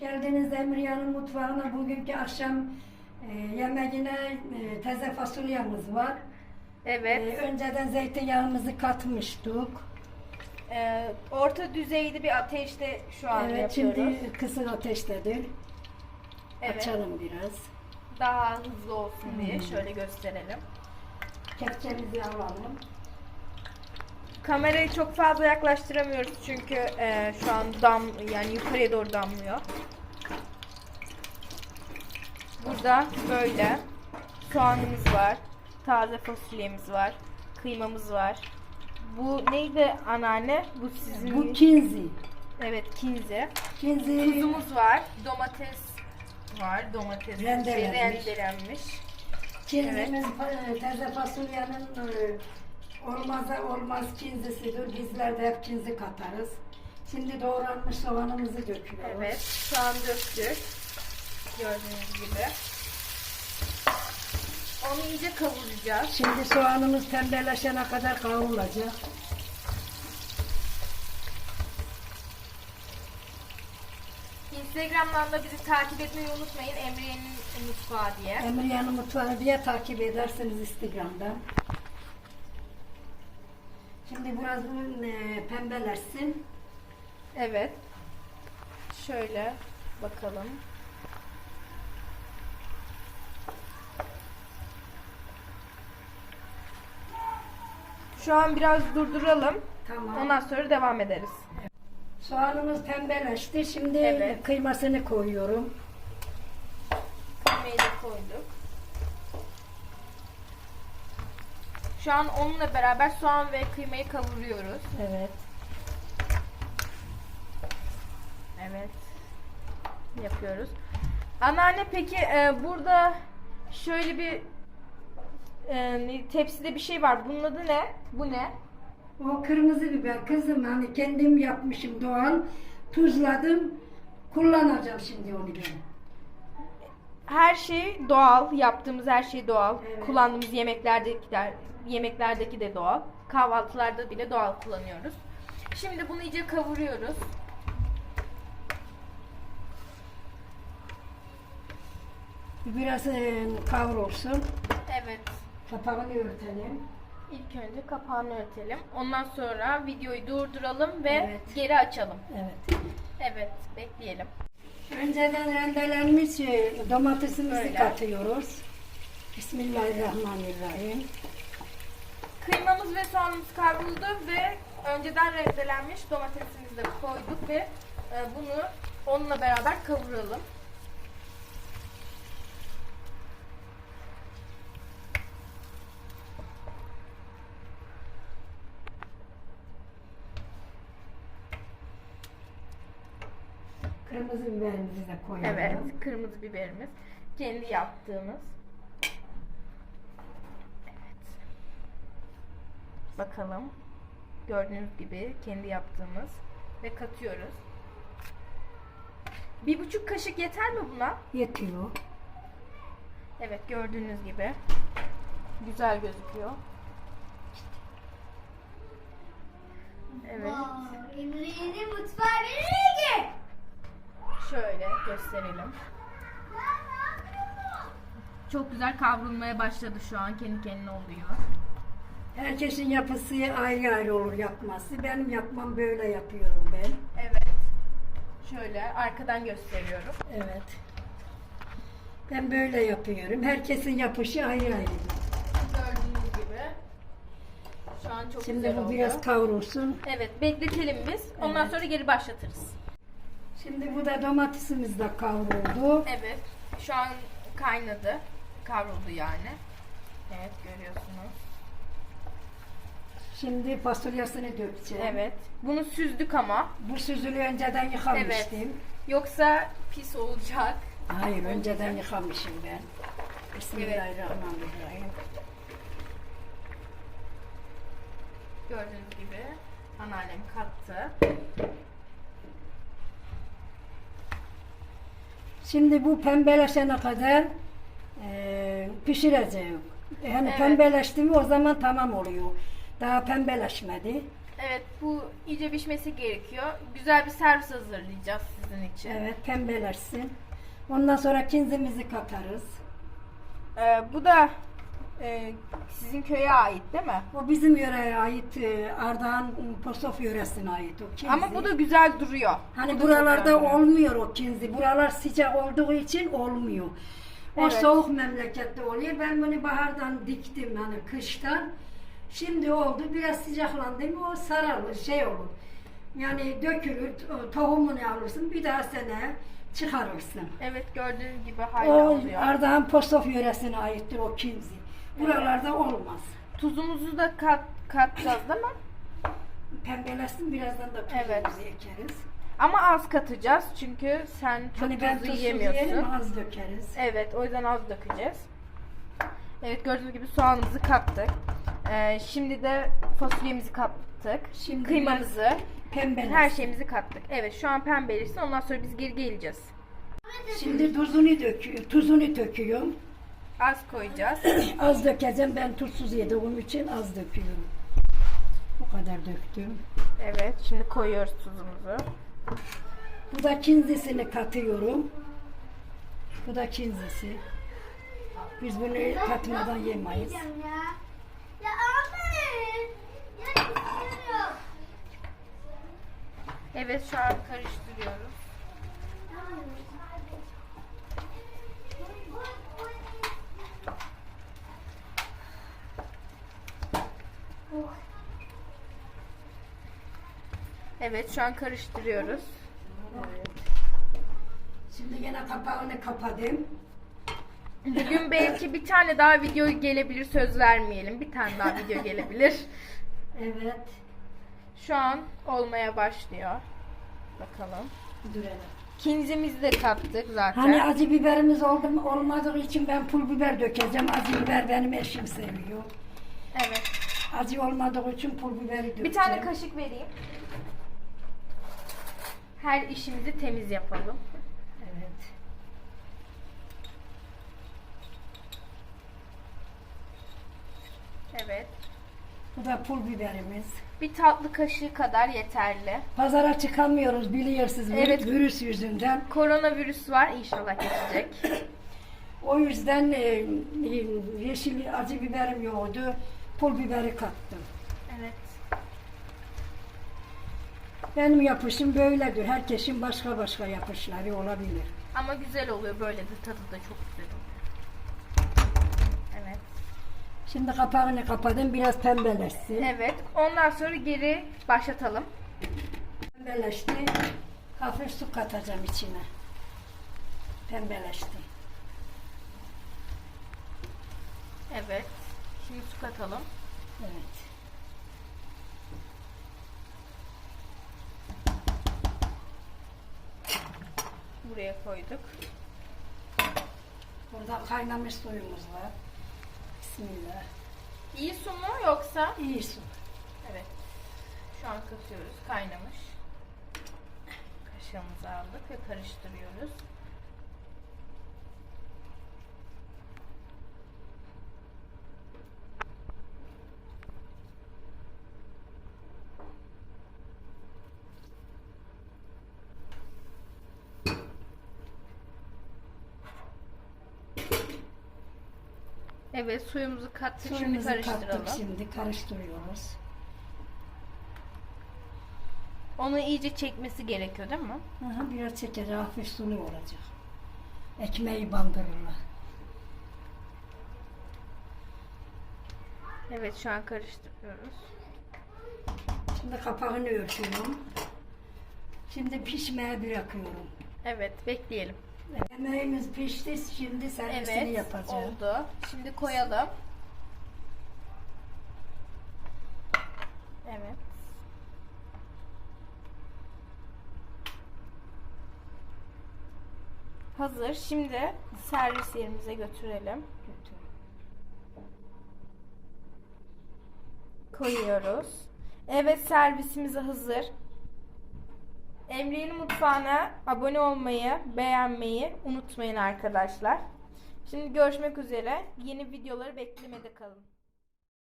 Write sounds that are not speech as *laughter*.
Geldiniz Emriyan'ın mutfağına. Bugünkü akşam e, yemeğine e, taze fasulyemiz var. Evet. E, önceden zeytinyağımızı katmıştık. Ee, orta düzeyli bir ateşte şu an evet, yapıyoruz. şimdi kısık ateştedir. Evet. Açalım biraz. Daha hızlı olsun diye şöyle gösterelim. Kepçemizi alalım. Kamerayı çok fazla yaklaştıramıyoruz çünkü e, şu an dam yani yukarıya doğru damlıyor. Burada böyle soğanımız var, taze fasulyemiz var, kıymamız var. Bu neydi anneanne? Bu sizin Bu kinzi. evet kinzi. Kinzi Tuzumuz var, domates var, domates Rendelenmiş. rendelenmiş. Kinzimiz e, taze fasulyenin e, olmazsa olmaz kinzisidir. Bizler de hep kinzi katarız. Şimdi doğranmış soğanımızı döküyoruz. Evet, şu an döktük. Gördüğünüz gibi. Onu iyice kavuracağız. Şimdi soğanımız pembeleşene kadar kavrulacak. Instagram'dan da bizi takip etmeyi unutmayın. Emre'nin mutfağı diye. Emriyan'ın mutfağı diye takip edersiniz Instagram'dan. Şimdi biraz bu e, pembeleşsin. Evet. Şöyle bakalım. Şu an biraz durduralım. Tamam. Ondan sonra devam ederiz. Soğanımız pembeleşti. Şimdi Evet. kıymasını koyuyorum. Kıymayı da koyduk. Şu an onunla beraber soğan ve kıymayı kavuruyoruz. Evet. Evet. Yapıyoruz. Anneanne peki e, burada şöyle bir e, tepside bir şey var. Bunun adı ne? Bu ne? O kırmızı biber kızım hani kendim yapmışım doğal. Tuzladım. Kullanacağım şimdi onu ben. Her şey doğal. Yaptığımız her şey doğal. Evet. Kullandığımız yemeklerdeki yemeklerdeki de doğal. Kahvaltılarda bile doğal kullanıyoruz. Şimdi bunu iyice kavuruyoruz. Biraz e, kavrulsun. Evet. Kapağını örtelim. İlk önce kapağını örtelim. Ondan sonra videoyu durduralım ve Evet. geri açalım. Evet. Evet, bekleyelim. Önceden rendelenmiş e, domatesimizi Böyle. katıyoruz. Bismillahirrahmanirrahim. Kıymamız ve soğanımız kavruldu ve önceden rendelenmiş domatesimizi de koyduk ve e, bunu onunla beraber kavuralım. Kırmızı biberimizi de koyalım. Evet, kırmızı biberimiz. Kendi yaptığımız. Evet. Bakalım. Gördüğünüz gibi kendi yaptığımız ve katıyoruz. Bir buçuk kaşık yeter mi buna? Yetiyor. Evet gördüğünüz gibi. Güzel gözüküyor. Evet. Emre'nin mutfağı? Şöyle gösterelim. Çok güzel kavrulmaya başladı şu an. Kendi kendine oluyor. Herkesin yapısı ayrı ayrı olur yapması. Benim yapmam böyle yapıyorum ben. Evet. Şöyle arkadan gösteriyorum. Evet. Ben böyle yapıyorum. Herkesin yapışı ayrı ayrı. Gördüğünüz gibi. Şu an çok Şimdi güzel bu oldu. biraz kavrulsun. Evet bekletelim biz. Ondan Evet. sonra geri başlatırız. Şimdi bu da domatesimiz de kavruldu. Evet. Şu an kaynadı. Kavruldu yani. Evet görüyorsunuz. Şimdi fasulyesini dökeceğim. Evet. Bunu süzdük ama. Bu süzülü önceden yıkamıştım. Yoksa pis olacak. Hayır, önceden yıkamışım ben. Bismillahirrahmanirrahim. Gördüğünüz gibi anneannem kattı. Şimdi bu pembeleşene kadar e, pişireceğim. Yani Evet. pembeleşti mi o zaman tamam oluyor. Daha pembeleşmedi. Evet bu iyice pişmesi gerekiyor. Güzel bir servis hazırlayacağız sizin için. Evet pembeleşsin. Ondan sonra kinzimizi katarız. Ee, bu da e, sizin köye ait değil mi? O bizim yöreye ait e, Ardahan Posof yöresine ait o kinzi. Ama bu da güzel duruyor. Hani Bu da çok buralarda güzel duruyor. olmuyor o kinzi. Buralar sıcak olduğu için olmuyor. O Evet. soğuk memlekette oluyor. Ben bunu bahardan diktim hani kıştan. Şimdi oldu. Biraz sıcaklandı mı o sararır, şey olur. Yani dökülür, to- tohumunu alırsın. Bir daha sene çıkarırsın. Evet gördüğünüz gibi hala O oluyor. Ardahan Postof yöresine aittir o kinzi. Buralarda olmaz. Tuzumuzu da kat, katacağız değil mi? Pembeleşsin birazdan da tuzumuzu Evet. ekeriz. Ama az katacağız çünkü sen çok Hani ben tuzlu tuzsuz yiyemiyorsun. yerim az dökeriz. Evet o yüzden az dökeceğiz. Evet gördüğünüz gibi soğanımızı kattık. Ee, şimdi de fasulyemizi kattık. Şimdi Kıymamızı, Pembeleşsin. her şeyimizi kattık. Evet şu an pembeleşsin ondan sonra biz geri geleceğiz. Şimdi tuzunu döküyorum, tuzunu döküyorum. Az koyacağız. *clears throat* Az dökeceğim, ben tuzsuz yediğim için az döküyorum. Bu kadar döktüm. Evet şimdi koyuyoruz tuzumuzu. Bu da kinzisini katıyorum. Bu da kinzisi. Biz bunu katmadan yemeyiz. Evet şu an karıştırıyoruz. Evet şu an karıştırıyoruz. Şimdi yine kapağını kapadım. Bugün belki bir tane daha video gelebilir söz vermeyelim. Bir tane daha video gelebilir. *laughs* Evet. Şu an olmaya başlıyor. Bakalım. Hele. Kinzimizi de kattık zaten. Hani acı biberimiz oldu mu olmadığı için ben pul biber dökeceğim. Acı biber benim eşim seviyor. Evet. Acı olmadığı için pul biberi dökeceğim. Bir tane kaşık vereyim. Her işimizi temiz yapalım. Evet. Evet. Bu da pul biberimiz. Bir tatlı kaşığı kadar yeterli. Pazara çıkamıyoruz biliyorsunuz Evet. virüs yüzünden. Koronavirüs var inşallah geçecek. *coughs* O yüzden e, e, yeşil acı biberim yoktu. Pul biberi kattım. Evet. Benim yapışım böyledir. Herkesin başka başka yapışları olabilir. Ama güzel oluyor böyle de tadı da çok güzel oluyor. Evet. Şimdi kapağını kapadım. Biraz pembeleşsin. Evet. Ondan sonra geri başlatalım. Pembeleşti. Hafif su katacağım içine. Pembeleşti. Evet. Şimdi su katalım. Evet. Buraya koyduk. Burada kaynamış suyumuz var. Bismillah. İyi su mu yoksa? İyi su. Evet. Şu an katıyoruz. Kaynamış. Kaşığımızı aldık ve karıştırıyoruz. Evet suyumuzu kattık. Şimdi Suyumuzu karıştıralım. kattık şimdi. Karıştırıyoruz. Onu iyice çekmesi gerekiyor değil mi? Aha, biraz çeker. Hafif sulu olacak. Ekmeği bandırırlar. Evet şu an karıştırıyoruz. Şimdi kapağını örtüyorum. Şimdi pişmeye bırakıyorum. Evet bekleyelim. Yemeğimiz pişti. Şimdi servisini Evet yapacağım. oldu. Şimdi koyalım. Evet. Hazır. Şimdi servis yerimize götürelim. Götür. Koyuyoruz. Evet servisimiz hazır. Emre'nin mutfağına abone olmayı, beğenmeyi unutmayın arkadaşlar. Şimdi görüşmek üzere. Yeni videoları beklemede kalın.